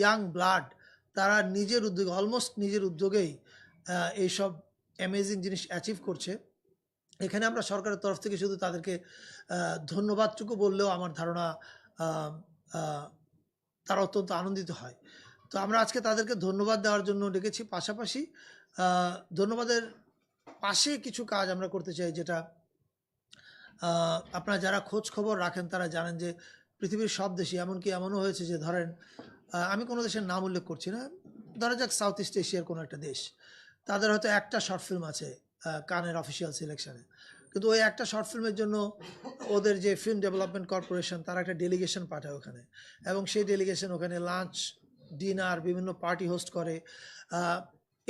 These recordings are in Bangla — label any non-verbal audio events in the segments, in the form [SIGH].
ইয়াং ব্লাড তারা নিজের উদ্যোগে অলমোস্ট নিজের উদ্যোগেই এইসব অ্যামেজিং জিনিস অ্যাচিভ করছে। এখানে আমরা সরকারের তরফ থেকে শুধু তাদেরকে ধন্যবাদটুকু বললেও আমার ধারণা তারা অত্যন্ত আনন্দিত হয়। তো আমরা আজকে তাদেরকে ধন্যবাদ দেওয়ার জন্য ডেকেছি। পাশাপাশি ধন্যবাদের পাশে কিছু কাজ আমরা করতে চাই, যেটা আপনারা যারা খোঁজ খবর রাখেন, তারা জানেন যে পৃথিবীর সব দেশে, এমনকি এমনও হয়েছে যে ধরেন আমি কোনো দেশের নাম উল্লেখ করছি না। ধরা যাক সাউথ ইস্ট এশিয়ার কোনো একটা দেশ। তাদের হয়তো একটা শর্ট ফিল্ম আছে কানের অফিসিয়াল সিলেকশনে কিন্তু ওই একটা শর্ট ফিল্মের জন্য ওদের যে ফিল্ম ডেভেলপমেন্ট কর্পোরেশন তারা একটা ডেলিগেশন পাঠায় ওখানে। এবং সেই ডেলিগেশন ওখানে লাঞ্চ ডিনার বিভিন্ন পার্টি হোস্ট করে।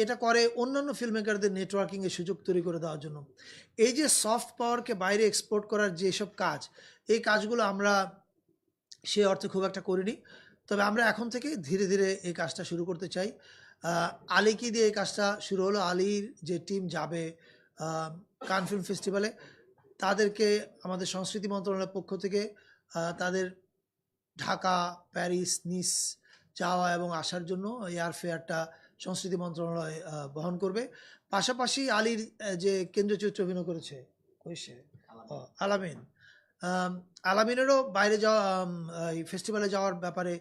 এটা করে অন্যান্য ফিল্ম মেকারদের নেটওয়ার্কিংয়ের সুযোগ তৈরি করে দেওয়ার জন্য। এই যে সফট পাওয়ারকে বাইরে এক্সপোর্ট করার যেসব কাজ, এই কাজগুলো আমরা সে অর্থে খুব একটা করিনি। তবে আমরা এখন থেকে ধীরে ধীরে এই কাজটা শুরু করতে চাই। আলীকে দিয়ে এই কাজটা শুরু হলো? আলীর যে টিম যাবে কান ফিল্ম ফেস্টিভ্যালে তাদেরকে আমাদের সংস্কৃতি মন্ত্রণালয়ের পক্ষ থেকে তাদের ঢাকা প্যারিস নিস যাওয়া এবং আসার জন্য এয়ার ফেয়ারটা সংস্কৃতি মন্ত্রণালয় বহন করবে। পাশাপাশি আলীর যে কেন্দ্রীয় চরিত্রে অভিনয় করেছে ও, আলামিন। আলামিনেরও বাইরে যাওয়া এই ফেস্টিভ্যালে যাওয়ার ব্যাপারে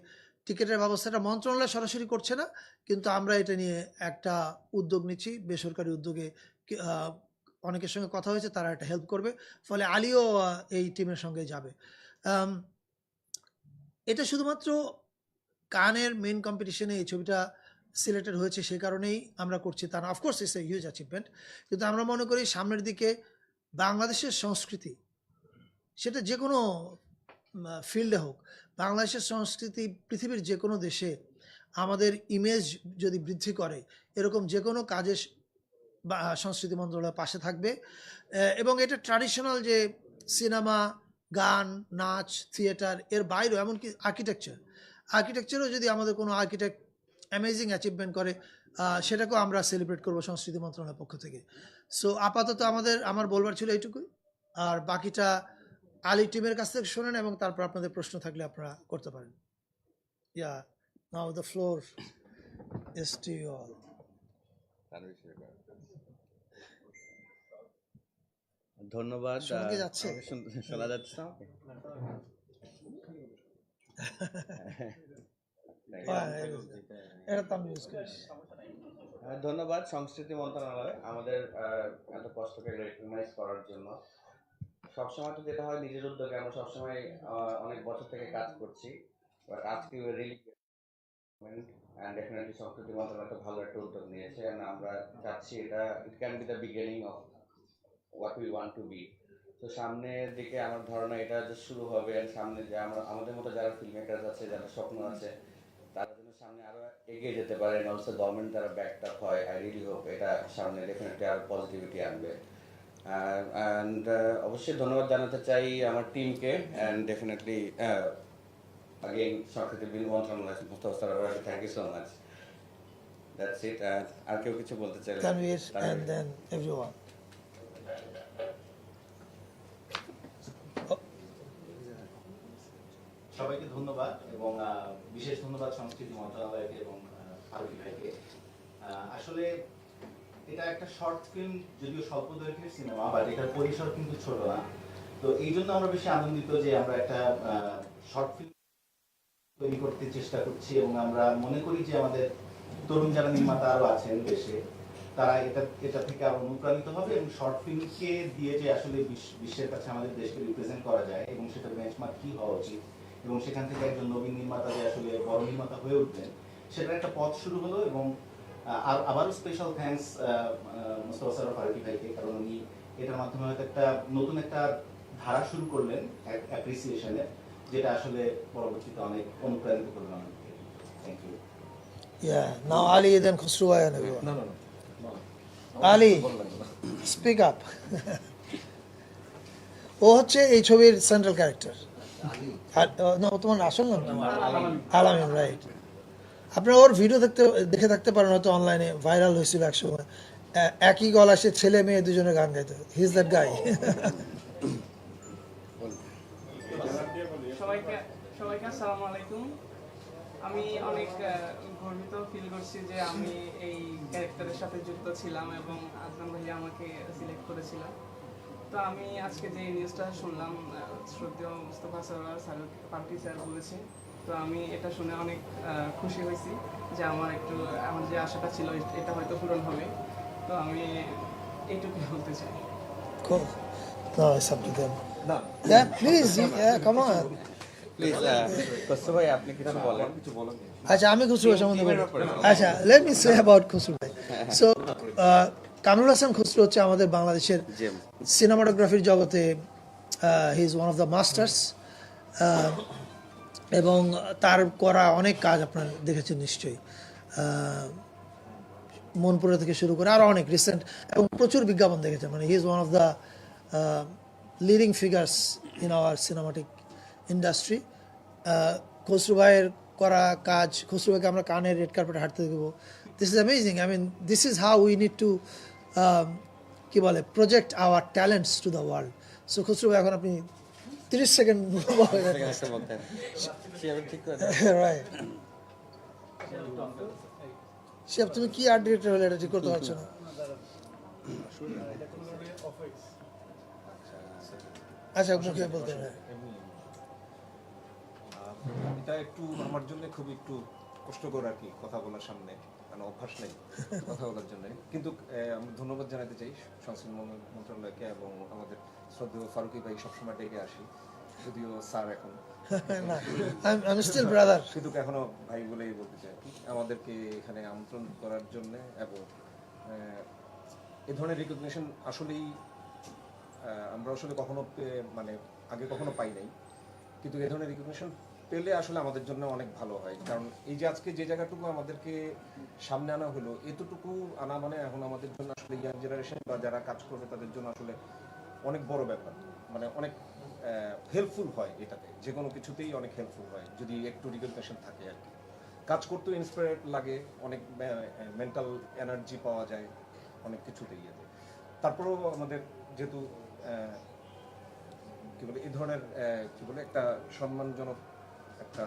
টিকিটের ব্যবস্থাটা মন্ত্রণালয় সরাসরি করছে না, কিন্তু আমরা এটা নিয়ে একটা উদ্যোগ নিচ্ছি। বেসরকারি উদ্যোগে অনেকের সঙ্গে কথা হয়েছে, তারা এটা হেল্প করবে। ফলে আলীও এই টিমের সঙ্গে যাবে। এটা শুধুমাত্র কানের মেন কম্পিটিশনে এই ছবিটা সিলেক্টেড হয়েছে সে কারণেই আমরা করছি তা না। Of course it's a huge achievement কিন্তু আমরা মনে করি সামনের দিকে বাংলাদেশের সংস্কৃতি সেটা যে কোনো ফিল্ডে হোক, বাংলাদেশের সংস্কৃতি পৃথিবীর যে কোনো দেশে আমাদের ইমেজ যদি বৃদ্ধি করে, এরকম যে কোনো কাজে সংস্কৃতি মন্ত্রণালয় পাশে থাকবে এবং এটা ট্র্যাডিশনাল যে সিনেমা গান, নাচ থিয়েটার এর বাইরেও, এমনকি আর্কিটেকচার আর্কিটেকচারও যদি আমাদের কোনো আর্কিটেক্ট অ্যামেজিং অ্যাচিভমেন্ট করে সেটাকেও আমরা সেলিব্রেট করব সংস্কৃতি মন্ত্রণালয়ের পক্ষ থেকে। সো আপাতত আমাদের, আমার বলবার ছিল এইটুকুই। আর বাকিটা আলী টিমের কাছ থেকে শোনেন এবং তারপর আপনাদের প্রশ্ন থাকলে আপনারা করতে পারেন। Yeah now the floor is to all ধন্যবাদ শোনা যাচ্ছে? শোনা ইউজ করি আহ, ধন্যবাদ সংস্কৃতি মন্ত্রণালয় আমাদের এত কষ্টকে রেকগনাইজ করার জন্য। সবসময় তো যেটা হয়, নিজের উদ্যোগে আমরা সবসময় অনেক বছর থেকে কাজ করছি। বাট আজকে রিলি অ্যান্ড ডেফিনেটলি সংস্কৃতি মন্ত্রণালয় তো ভালো একটা উদ্যোগ নিয়েছে and আমরা চাচ্ছি এটা it can be the beginning of what we want to be তো সামনের দিকে আমার ধারণা এটা যে শুরু হবে সামনে যে আমরা, আমাদের মতো যারা ফিল্ম মেকার আছে যারা স্বপ্ন আছে, তারা জন্য সামনে আরও এগিয়ে যেতে পারে অলসো গভর্নমেন্ট ব্যাকড আপ হয় আই রিলি হোপ এটা সামনে ডেফিনেটলি আরও পজিটিভিটি আনবে। অ্যান্ড অবশ্যই ধন্যবাদ জানাতে চাই আমার টিমকে অ্যান্ড ডেফিনেটলি আগেন সংস্কৃতি বিল মন্ত্রণালয় Mustafa thank you so much that's it আর কেউ কিছু বলতে চাইলে? Tanvir Tanvir. And then everyone সবাইকে ধন্যবাদ এবং আহ, বিশেষ ধন্যবাদ সংস্কৃতি মন্ত্রণালয়কে এবং ফারুকি ভাইকে। আসলে এটা একটা শর্ট ফিল্ম যদিও স্বল্প দৈর্ঘ্যের সিনেমা বাট এটার পরিসর কিন্তু ছোট না। তো এই জন্য আমরা বেশি আনন্দিত যে আমরা একটা শর্ট ফিল্ম তৈরি করতে চেষ্টা করছি এবং আমরা মনে করি যে আমাদের তরুণ যারা নির্মাতা আরও আছেন দেশে, তারা এটা এটা থেকে আরও অনুপ্রাণিত হবে এবং শর্ট ফিল্মকে দিয়ে যে আসলে বিশ্বের কাছে আমাদের দেশকে রিপ্রেজেন্ট করা যায় এবং সেটার বেঞ্চমার্ক কি হওয়া উচিত, এবং সেখান থেকে একজন নবীন নির্মাতা যে আসলে বড় নির্মাতা হয়ে উঠবেন, সেটার একটা পথ শুরু হলো এবং আর আবারও স্পেশাল থ্যাঙ্কস মোস্তফা সরফ ফারুকি ভাইকে কারণ উনি এটার মাধ্যমে হয়তো একটা নতুন একটা ধারা শুরু করলেন অ্যাপ্রিসিয়েশনের যেটা আসলে পরবর্তীতে অনেক অনুপ্রাণিত করবে আমাদেরকে thank you Yeah, now Ali, then Khusruwa and everyone. No, no, no. Ali, speak up. ও হচ্ছে এই ছবির সেন্ট্রাল ক্যারেক্টার না তোমার আসল নাম কি? আলামিন রাইট আপনারা ওর ভিডিও দেখতে, দেখে থাকতে পারেন হয়তো অনলাইনে ভাইরাল হয়েছিল একসময় একই গলা সে ছেলে মেয়ে দুজনে গান গাইতো। হি ইজ দ্যাট গাই আমি অনেক গর্বিত ফিল করছি যে আমি এই ক্যারেক্টারের সাথে যুক্ত ছিলাম এবং আদনান ভাইয়া আমাকে সিলেক্ট করেছিলাম তো আমি আজকে যে নিউজটা শুনলাম শ্রদ্ধেয় Mustafa Sarwar sir, party sir বলেছে তো আমি এটা শুনে অনেক খুশি হয়েছি যে আমার একটু আমার যে আশাটা ছিল এটা হয়তো পূরণ হবে তো আমি এইটুকু বলতে চাই Cool. No, it's up to them. না Yeah, please. Yeah, come on. Please ভাই আপনি কিছু বলেন কিছু বলেন আচ্ছা আমি খুসরু ভাই সম্বন্ধে বলি। আচ্ছা let me say about Khasru ভাই সো কামরুল হাসান খুসরু হচ্ছে আমাদের বাংলাদেশের সিনেমাটোগ্রাফির জগতে he is one of the masters এবং তার করা অনেক কাজ আপনার দেখেছেন নিশ্চয়ই। মনপুরা থেকে শুরু করে আরও অনেক রিসেন্ট এবং প্রচুর বিজ্ঞাপন দেখেছেন। মানে he is one of the leading figures in our cinematic industry Khasru ভাইয়ের করা কাজ, খসরু ভাইকে আমরা কানের রেড কার্পেটে হাঁটতে দেখব this is amazing I mean this is how we need to কি বলে project our talents to the world so Khasru ভাই, এখন আপনি তিরিশ সেকেন্ড রাইট শিব তুমি কি আর্ট ডিরেক্টর হলে এটা ঠিক করতে পারছ না? আচ্ছা মুখে বলতে এটা একটু আমার জন্য খুব একটু কষ্টকর আর কি কথা বলার সামনে। মানে অভ্যাস নেই কথা বলার জন্য। কিন্তু আমি ধন্যবাদ জানাতে চাই সংস্কৃতি মন- মন্ত্রণালয়কে এবং আমাদের শ্রদ্ধেয় ফারুকি ভাই সবসময় ডেকে আসি যদিও স্যার এখন। আমি স্টিল ব্রাদার কিন্তু এখনও ভাই বলেই বলতে চাই আমাদেরকে এখানে আমন্ত্রণ করার জন্য এবং এ ধরনের রিকগনিশন আসলেই আমরা আসলে কখনো মানে আগে কখনো পাই নাই। কিন্তু এ ধরনের রিকগনিশন পেলে আসলে আমাদের জন্য অনেক ভালো হয়। কারণ এই যে আজকে যে জায়গাটুকু আমাদেরকে সামনে আনা হলো, এতটুকু আনা মানে এখন আমাদের জন্য আসলে ইয়াং জেনারেশন বা যারা কাজ করবে তাদের জন্য আসলে অনেক বড় ব্যাপার। মানে অনেক হেল্পফুল হয় এটাতে। যে কোনো কিছুতেই অনেক হেল্পফুল হয়, যদি একটু রিকগনিশন থাকে আর কি। কাজ করতেও ইন্সপায়ার লাগে, অনেক মেন্টাল এনার্জি পাওয়া যায় অনেক কিছুতেই ইয়েতে তারপরেও আমাদের যেহেতু কি বলে এই ধরনের কি বলে, একটা সম্মানজনক একটা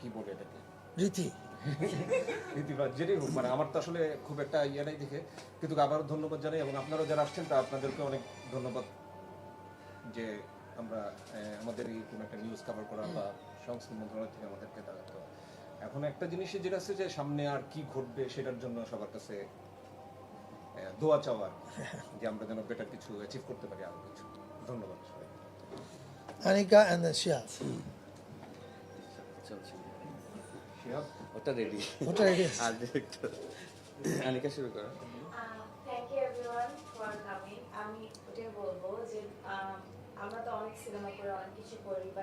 কি বলে এটাকে রীতি। [LAUGHS] যেটাই হোক মানে আমার তো আসলে খুব একটা ইয়ে নাই দেখে। কিন্তু আবারও ধন্যবাদ জানাই এবং আপনারাও যারা আসছেন তা আপনাদেরকে অনেক ধন্যবাদ যে আমরা আমাদের এই কোনো একটা নিউজ কভার করা বা সংস্কৃতি মন্ত্রণালয় থেকে আমাদেরকে দেওয়া। তো এখন একটা জিনিসই যেটা আছে যে সামনে আর কি ঘটবে সেটার জন্য সবার কাছে দোয়া চাওয়ার যে আমরা যেন বেটার কিছু অ্যাচিভ করতে পারি আরও কিছু। ধন্যবাদ সবাই দ্য শিয়া চলছে শিহাব ওটা রেডি ওটা আছে। আর ডিরেক্টর আনিকা শুরু করো thank you everyone for coming আমি ওটাই বলব যে আমরা তো অনেক সিনেমা করে অনেক কিছু করি বাট